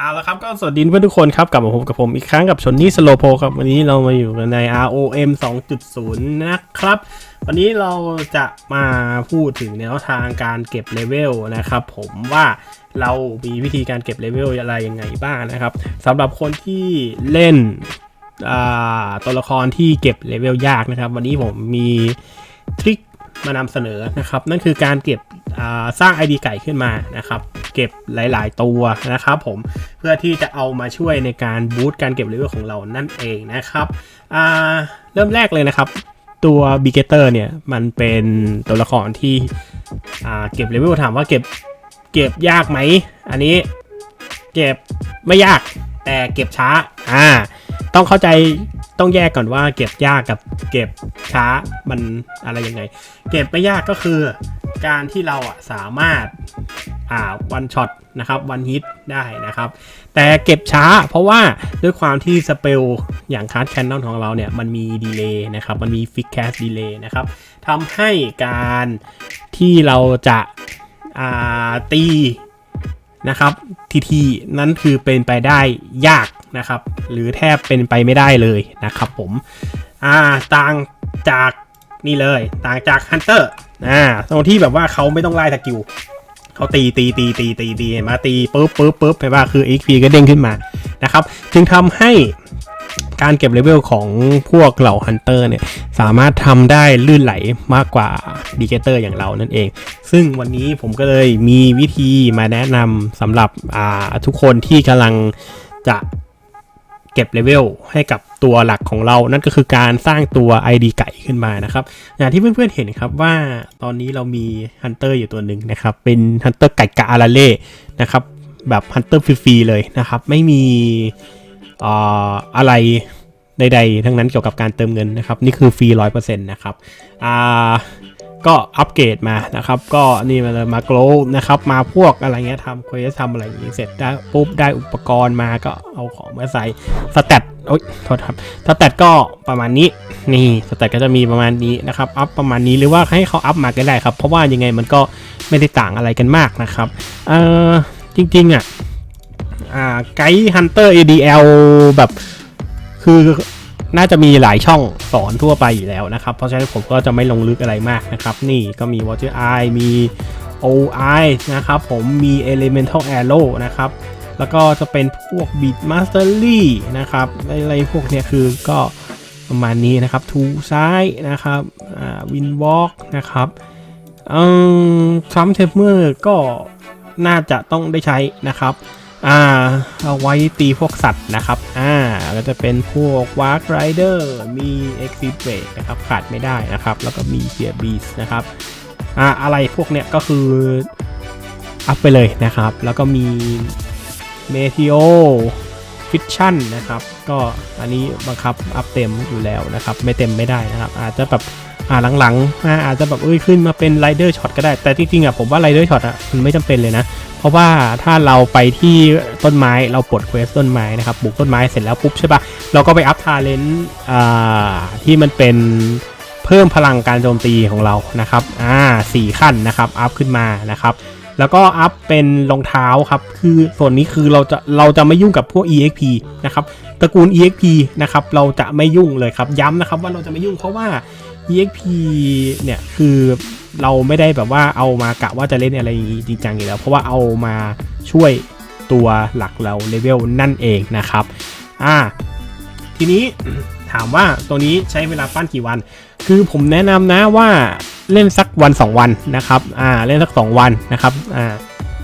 เอาละครับก็สวัสดีเพื่อนทุกคนครับกลับมาพบกับผมอีกครั้งกับชนนี่สโลโพครับวันนี้เรามาอยู่กันใน ROM 2.0 นะครับ วันนี้เราจะมาพูดถึงแนวทางการเก็บเลเวลนะครับผมว่าเรามีวิธีการเก็บเลเวลอะไรยังไงบ้างนะครับสำหรับคนที่เล่นตัวละครที่เก็บเลเวลยากนะครับ วันนี้ผมมีทริค มานำเสนอนะครับ นั่นคือการเก็บสร้าง ID ไก่ขึ้นมานะครับ เก็บหลาย ๆ ตัวนะครับผมเพื่อที่จะเอามาช่วยในการบูตการเก็บเลเวลของเรานั่นเองนะครับเริ่มแรกเลยนะครับ ตัวบิเกเตอร์เนี่ยมันเป็นตัวละครที่เก็บเลเวลถามว่าเก็บเก็บยากไหม อันนี้เก็บไม่ยากแต่เก็บช้าอ่าต้องเข้าใจ ต้องแยกก่อนว่าเก็บยากกับเก็บช้ามันอะไรยังไง เก็บไม่ยากก็คือการที่เราอะสามารถอ่าวันช็อตนะครับวันฮิตได้นะครับ แต่เก็บช้าเพราะว่าด้วยความที่สเปลอย่างคาร์ดแคนนอนของเราเนี่ยมันมีดีเลย์นะครับ มันมีฟิกแคสดีเลย์นะครับทำให้การที่เราจะาตี นะครับทีทีนั้นคือเป็นไปได้ยากนะครับ หรือแทบเป็นไปไม่ได้เลยนะครับผมอ่าต่างจากนี่เลยต่างจากฮันเตอร์อ่าตรงที่แบบว่าเขาไม่ต้องไล่สกิลเขาตีตีตีตีตีตีเห็นไหมาตีปุ๊บปุ๊บปุ๊บเห็นป่ะคือ XP ก็เด้งขึ้นมานะครับ จึงทำให้ การเก็บเลเวลของพวกเหล่าฮันเตอร์เนี่ยสามารถทำได้ลื่นไหลมากกว่าดีเกเตอร์อย่างเรานั่นเอง ซึ่งวันนี้ผมก็เลยมีวิธีมาแนะนำสำหรับทุกคนที่กำลังจะเก็บเลเวลให้กับตัวหลักของเรา นั่นก็คือการสร้างตัว ID ไก่ขึ้นมานะครับ อย่างที่เพื่อนๆเห็นครับว่าตอนนี้เรามีฮันเตอร์อยู่ตัวหนึ่งนะครับ เป็นฮันเตอร์ไก่กะอาราเล่นะครับ แบบฮันเตอร์ฟรีๆเลยนะครับ ไม่มี อะไรใดๆ ทั้งนั้นเกี่ยวกับการเติมเงินนะครับ นี่คือฟรีร้อยเปอร์เซ็นต์นะครับอ่าก็อัปเกรดมานะครับ ก็นี่มาเลยมาโกลนะครับ มาพวกอะไรเงี้ยทำเควสทำอะไรอย่างงี้เสร็จได้ปุ๊บได้อุปกรณ์มาก็เอาของมาใส่สแตทโอ๊ยโทษครับสแตทก็ประมาณนี้นี่สแตทก็จะมีประมาณนี้นะครับอัพประมาณนี้หรือว่าให้เขาอัพมาก็ได้ครับ เพราะว่ายังไงมันก็ไม่ได้ต่างอะไรกันมากนะครับเออจริงๆอะ อ่าไกด์ฮันเตอร์ ADL แบบคือน่าจะมีหลายช่องสอนทั่วไปอยู่แล้วนะครับ เพราะฉะนั้นผมก็จะไม่ลงลึกอะไรมากนะครับ นี่ก็มี Water Eye มี OI นะครับผมมี Elemental Arrow นะครับ แล้วก็จะเป็นพวก Beat Mastery นะครับ อะไรพวกเนี้ยคือก็ประมาณนี้นะครับ ทูซ้ายนะครับอ่าวินวอล์กนะครับเอ่อซัมเทมเมอร์ก็น่าจะต้องได้ใช้นะครับ อ่าเอาไว้ตีพวกสัตว์นะครับ อ่าก็จะเป็นพวกวาร์ r ไรเดอร์มี e x i t r a t นะครับขาดไม่ได้นะครับ แล้วก็มีเ e ียบีสนะครับ อ่าอะไรพวกเนี้ยก็คืออัพไปเลยนะครับ แล้วก็มีเมทิโอฟิชชั่นนะครับ ก็อันนี้บังคับอัพเต็มอยู่แล้วนะครับ ไม่เต็มไม่ได้นะครับ อาจจะแบบอ่าหลังๆอ่าจจะแบบเอ้ยขึ้นมาเป็นไรเดอร์ช็อตก็ได้แต่จริงๆอะผมว่าไรเดอร์ช็อตอะมันไม่จำเป็นเลยนะ เพราะว่าถ้าเราไปที่ต้นไม้เราปลดเควสต้นไม้นะครับปลูกต้นไม้เสร็จแล้วปุ๊บใช่ปะเราก็ไปอัพทาเลนต์ที่มันเป็นเพิ่มพลังการโจมตีของเรานะครับอ่าสี่ขั้นนะครับอัพขึ้นมานะครับแล้วก็อัพเป็นรองเท้าครับคือส่วนนี้คือเราจะเราจะไม่ยุ่งกับพวก exp นะครับตระกูล exp นะครับเราจะไม่ยุ่งเลยครับย้ำนะครับว่าเราจะไม่ยุ่งเพราะว่า exp เนี่ยคือ เราไม่ได้แบบว่าเอามากะว่าจะเล่นอะไรอย่างงี้จริงจังอยู่แล้ว เพราะว่าเอามาช่วยตัวหลักเราเลเวลนั่นเองนะครับ อ่า ทีนี้ถามว่าตัวนี้ใช้เวลาปั้นกี่วัน คือผมแนะนำนะว่าเล่นสักวัน 2 วันนะครับ อ่า เล่นสัก 2 วันนะครับ อ่า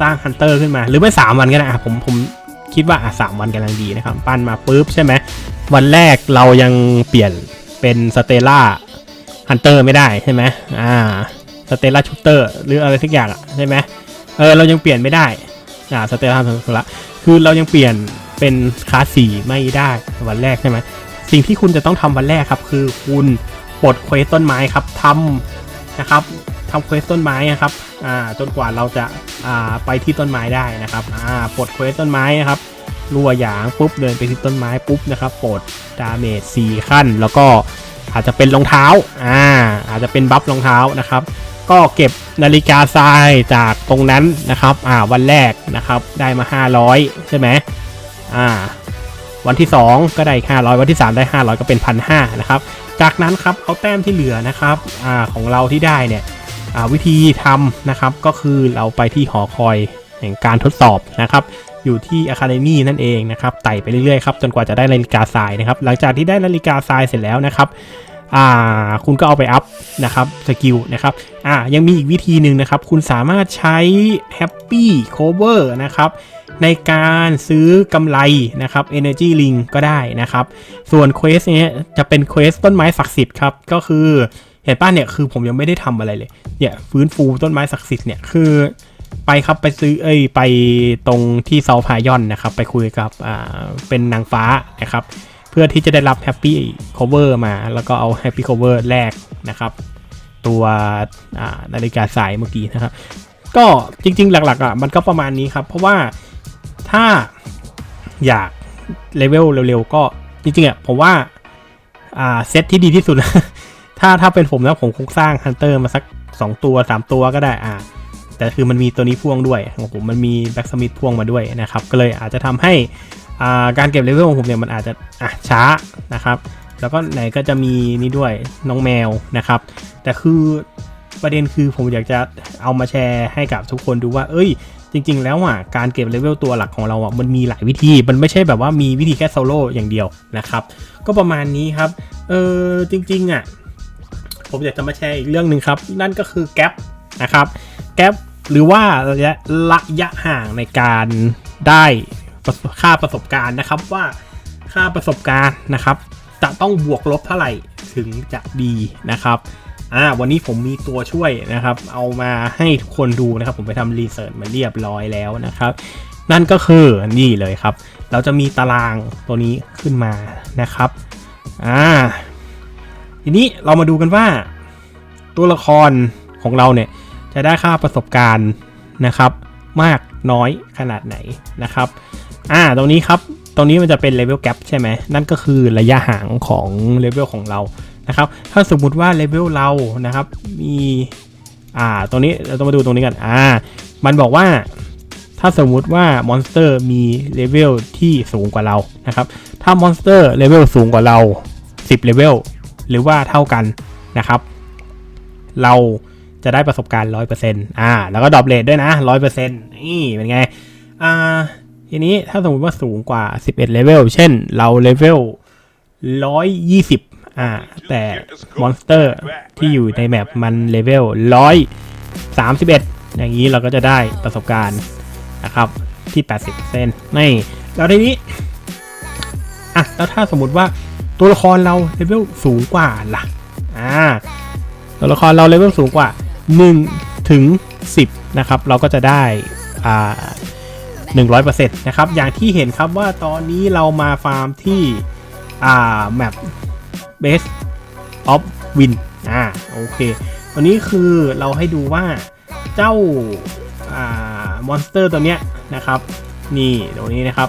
สร้างฮันเตอร์ขึ้นมา หรือไม่3วันก็ได้อะผมผมคิดว่าอะสามวันกำลังดีนะครับ ปั้นมาปุ๊บใช่ไหม วันแรกเรายังเปลี่ยนเป็นสเตล่าฮันเตอร์ไม่ได้ใช่ไหมอ่า สเตลล่าชูเตอร์หรืออะไรสักอย่างอะใช่ไหมเออเรายังเปลี่ยนไม่ได้อ่าสเตลล่าสุระคือเรายังเปลี่ยนเป็นคลาสสี่ไม่ได้วันแรกใช่ไหมสิ่งที่คุณจะต้องทำวันแรกครับ คือคุณปลดเควสต้นไม้ครับทำนะครับทำเควสต้นไม้นะครับอ่าจนกว่าเราจะอ่าไปที่ต้นไม้ได้นะครับอ่าปลดเควสต้นไม้นะครับรัวหยางปุ๊บเดินไปที่ต้นไม้ปุ๊บนะครับปลดดาเมจสี่ขั้น แล้วก็อาจจะเป็นรองเท้าอ่าอาจจะเป็นบัฟรองเท้านะครับ ก็เก็บนาฬิกาทรายจากตรงนั้นนะครับ อ่า วันแรกนะครับได้มา 500 ใช่ไหมอ่า วันที่ 2 ก็ได้500 วันที่ 3 ได้ 500 ก็เป็น1,500นะครับ จากนั้นครับเอาแต้มที่เหลือนะครับ อ่า ของเราที่ได้เนี่ย อ่า วิธีทำนะครับ ก็คือเราไปที่หอคอยแห่งการทดสอบนะครับ อยู่ที่ Academy นั่นเองนะครับ ไต่ไปเรื่อยๆครับ จนกว่าจะได้นาฬิกาทรายนะครับ หลังจากที่ได้นาฬิกาทรายเสร็จแล้วนะครับ อ่าคุณก็เอาไปอัพนะครับสกิลนะครับอ่ายังมีอีกวิธีหนึ่งนะครับ คุณสามารถใช้ Happy Cover นะครับในการซื้อกำไรนะครับ Energy Ring ก็ได้นะครับ ส่วนเควสเนี้ยจะเป็นเควสต้นไม้ศักดิ์สิทธิ์ครับ ก็คือเห็นป้ะเนี่ยคือผมยังไม่ได้ทำอะไรเลยเนี่ยฟื้นฟูต้นไม้ศักดิ์สิทธิ์เนี่ยคือไปครับไปซื้อเอ้ยไปตรงที่เซาพายอนนะครับ ไปคุยกับอ่าเป็นนางฟ้านะครับ เพื่อที่จะได้รับ Happy Cover มา แล้วก็เอา Happy Cover แรกนะครับ ตัวนาฬิกาสายเมื่อกี้นะครับ ก็จริงๆ หลักๆอะมันก็ประมาณนี้ครับ เพราะว่าถ้าอยากเลเวลเร็วๆ ก็จริงๆอะผมว่าอ่าเซตที่ดีที่สุด ถ้าถ้าเป็นผมนะผมคงสร้างฮันเตอร์มาสัก 2 ตัว 3 ตัวก็ได้อ่าแต่คือมันมีตัวนี้พ่วงด้วยของผมมันมีแบ็กสมิธพ่วงมาด้วยนะครับ ก็เลยอาจจะทำให้ การเก็บเลเวลของผมเนี่ยมันอาจจะอะช้านะครับ แล้วก็ไหนก็จะมีนี่ด้วยน้องแมวนะครับ แต่คือประเด็นคือผมอยากจะเอามาแชร์ให้กับทุกคนดูว่า เอ้ย จริง ๆ แล้วอะการเก็บเลเวลตัวหลักของเราอะมันมีหลายวิธี มันไม่ใช่แบบว่ามีวิธีแค่โซโล่อย่างเดียวนะครับ ก็ประมาณนี้ครับ เออจริงๆอะผมอยากจะมาแชร์อีกเรื่องหนึ่งครับ นั่นก็คือแก p นะครับแก p หรือว่าระยะระยะห่างในการได้ ค่าประสบการณ์นะครับว่าค่าประสบการณ์นะครับ จะต้องบวกลบเท่าไหร่ถึงจะดีนะครับอ่าวันนี้ผมมีตัวช่วยนะครับ เอามาให้ทุกคนดูนะครับ ผมไปทำรีเสิร์ชมาเรียบร้อยแล้วนะครับ นั่นก็คือนี่เลยครับ เราจะมีตารางตัวนี้ขึ้นมานะครับอ่าทีนี้เรามาดูกันว่า ตัวละครของเราเนี่ยจะได้ค่าประสบการณ์นะครับ มากน้อยขนาดไหนนะครับ อ่าตรงนี้ครับ ตรงนี้มันจะเป็นเลเวลแก p ใช่ไหมนั่นก็คือระยะห่างของเลเวลของเรานะครับ ถ้าสมมุติว่าเลเวลเรานะครับ มี อ่า ตรงนี้เราต้องมาดูตรงนี้กัน อ่า มันบอกว่า ถ้าสมมุติว่ามอนสเตอร์มีเลเวลที่สูงกว่าเรา นะครับ ถ้ามอนสเตอร์เลเวลสูงกว่าเรา 10เลเวล หรือว่าเท่ากันนะครับ เราจะได้ประสบการณ์ 100%อ่า แล้วก็ดรอปเลทด้วยนะ 100%นี่เป็นไง อ่า ทีนี้ถ้าสมมติว่าสูงกว่า 11เลเวล เช่นเราเลเวล 120 อ่า แต่มอนสเตอร์ที่อยู่ในแมปมันเลเวล 131 อย่างนี้เราก็จะได้ประสบการณ์นะครับที่ 80%นี่แล้วทีนี้ อะ แล้วถ้าสมมติว่าตัวละครเราเลเวลสูงกว่าล่ะ อ่า ตัวละครเราเลเวลสูงกว่า 1 ถึง 10 นะครับ เราก็จะได้ อ่า 100%นะครับอย่างที่เห็นครับว่าตอนนี้เรามาฟาร์มที่อ่าแมป base of win อ่าโอเคตัวนี้คือเราให้ดูว่าเจ้าอ่ามอนสเตอร์ตัวเนี้ยนะครับนี่ตรงนี้นะครับ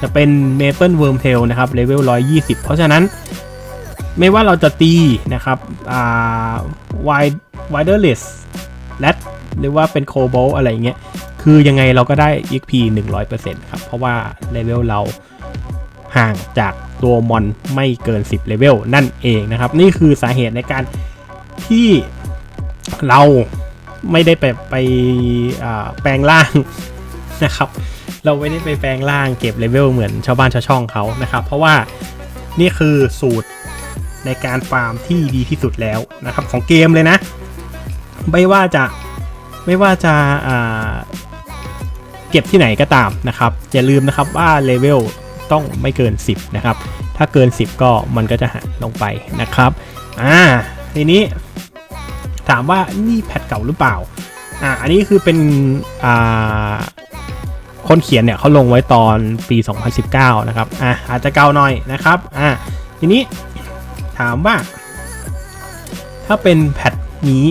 จะเป็น Maple Wormtail นะครับเลเวล120 เพราะฉะนั้น ไม่ว่าเราจะตีนะครับอ่า wide widerless และหรือว่าเป็น cobalt อะไรเงี้ย คือยังไงเราก็ได้ XP 100%ครับ เพราะว่าเลเวลเราห่างจากตัวมอนไม่เกิน 10เลเวลนั่นเองนะครับ นี่คือสาเหตุในการที่เราไม่ได้ไปไปแปลงร่างนะครับ เราไม่ได้ไปแปลงร่างเก็บเลเวลเหมือนชาวบ้านชาวช่องเขานะครับ เพราะว่านี่คือสูตรในการฟาร์มที่ดีที่สุดแล้วนะครับ ของเกมเลยนะ ไม่ว่าจะไม่ว่าจะ เก็บที่ไหนก็ตามนะครับ อย่าลืมนะครับว่าเลเวลต้องไม่เกิน 10 นะครับ ถ้าเกิน 10 ก็มันก็จะหายลงไปนะครับอ่าทีนี้ถามว่านี่แพทเก่าหรือเปล่าอ่าอันนี้คือเป็นอ่าคนเขียนเนี่ยเขาลงไว้ตอนปี 2019 นะครับอ่าอาจจะเก่าหน่อยนะครับอ่าทีนี้ถามว่า ถ้าเป็นแพทนี้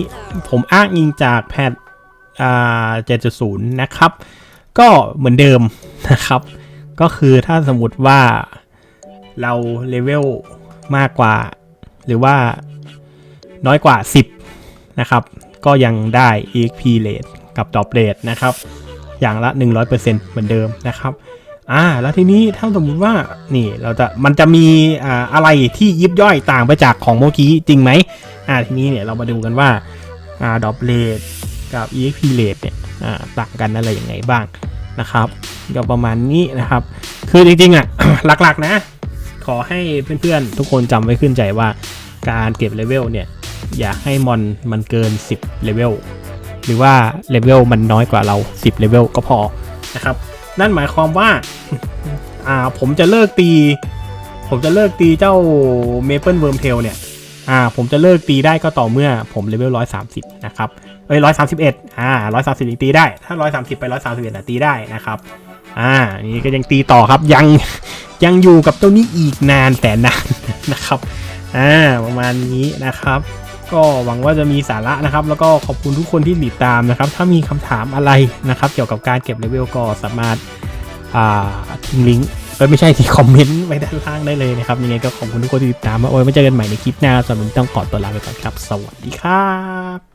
ผมอ้างอิงจากแพทอ่า7.0 นะครับ ก็เหมือนเดิมนะครับ ก็คือถ้าสมมติว่าเราเลเวลมากกว่า หรือว่าน้อยกว่า 10 นะครับ ก็ยังได้ EXP rate กับ drop rate นะครับ อย่างละ 100%เหมือนเดิมนะครับอ่าแล้วทีนี้ถ้าสมมุติว่านี่เราจะมันจะมีอ่าอะไรที่ยิบย่อยต่างไปจากของเมื่อกี้จริงไหมอ่าทีนี้เนี่ยเรามาดูกันว่าอ่า drop rate กับ EXP rate เนี่ยต่างกันอะไรยังไงบ้างนะครับก็ประมาณนี้นะครับ คือจริงๆอะหลักๆนะ ขอให้เพื่อนๆ ทุกคนจำไว้ขึ้นใจว่าการเก็บเลเวลเนี่ย อยากให้มอนมันเกิน 10เลเวลหรือว่าเลเวลมันน้อยกว่าเรา 10เลเวลก็พอนะครับ นั่นหมายความว่าอ่าผมจะเลิกตี ผมจะเลิกตีเจ้าเมเปิลเวิร์มเทลเนี่ยอ่าผมจะเลิกตีได้ก็ต่อเมื่อผมเลเวล130 นะครับ เอ้ย131อ่า130ยังตีได้ ถ้า130ไป131อะตีได้นะครับ อ่า นี่ก็ยังตีต่อครับ ยัง ยังอยู่กับตัวนี้อีกนานแต่นานนะครับ อ่า ประมาณนี้นะครับ ก็หวังว่าจะมีสาระนะครับ แล้วก็ขอบคุณทุกคนที่ติดตามนะครับ ถ้ามีคำถามอะไรนะครับ เกี่ยวกับการเก็บเลเวลก็สามารถ อ่าทิ้งลิงก์ไม่ใช่ที่คอมเมนต์ไว้ด้านล่างได้เลยนะครับ ยังไงก็ขอบคุณทุกคนที่ติดตามมาโอ้ยไม่เจอกันใหม่ในคลิปหน้าสำหรับวันนี้ต้องขอตัวลาไปก่อนครับ สวัสดีครับ